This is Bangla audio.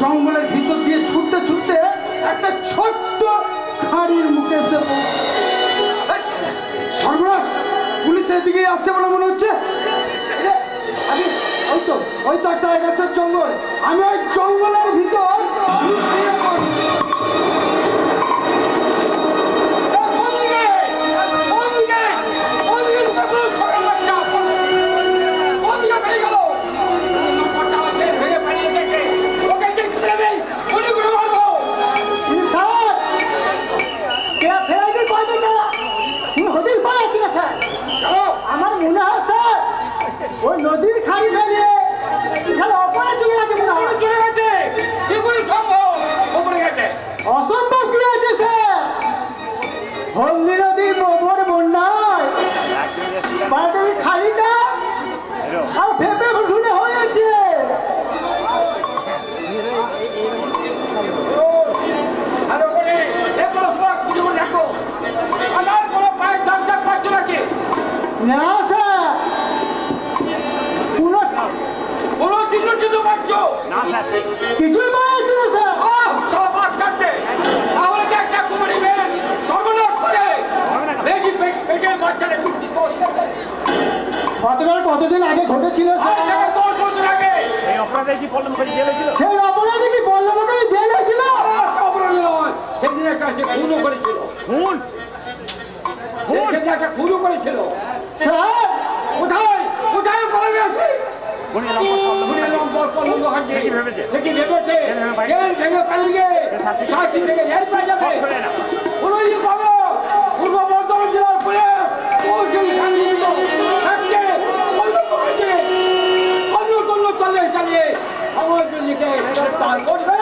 জঙ্গলের ভিতর দিয়ে ছুটতে ছুটতে একটা ছোট্ট খাড়ির মুখে এসে সর্বনাশ! পুলিশ এদিকে আসছে বলে মনে হচ্ছে? আমি ওই তো ওই তো একটা গেছে জঙ্গল। আমি ওই জঙ্গলের ভিতর ওই নদীর খাড়ি এখানে অপরে চলে গেছে মনে হয়। অসম্ভব কি আছে স্যার? হলদি নদীর মোহর বন্যায় বাড়ির খাড়িটা আর ভেপে ঘুরে হয়েছে। না স্যার। কিছুই পাচ্ছি না স্যার কতদিন আগে ঘটেছিল স্যার? এই অপরাধে কি পড়ল মুখে জেলে ছিল? সেই অপরাধে কি বলল লোকে জেলে ছিল? সেদিন একটা সে খুনও করেছিল। খুন? সেদিন একটা খুনও করেছিল। স্যার! কোথায়? কোথায় পালাবে আছে সাক্ষী থেকে রেল পাই যাবে পুরোহিত পাবে পূর্ব বর্ধমান আমার জন্য তার করবে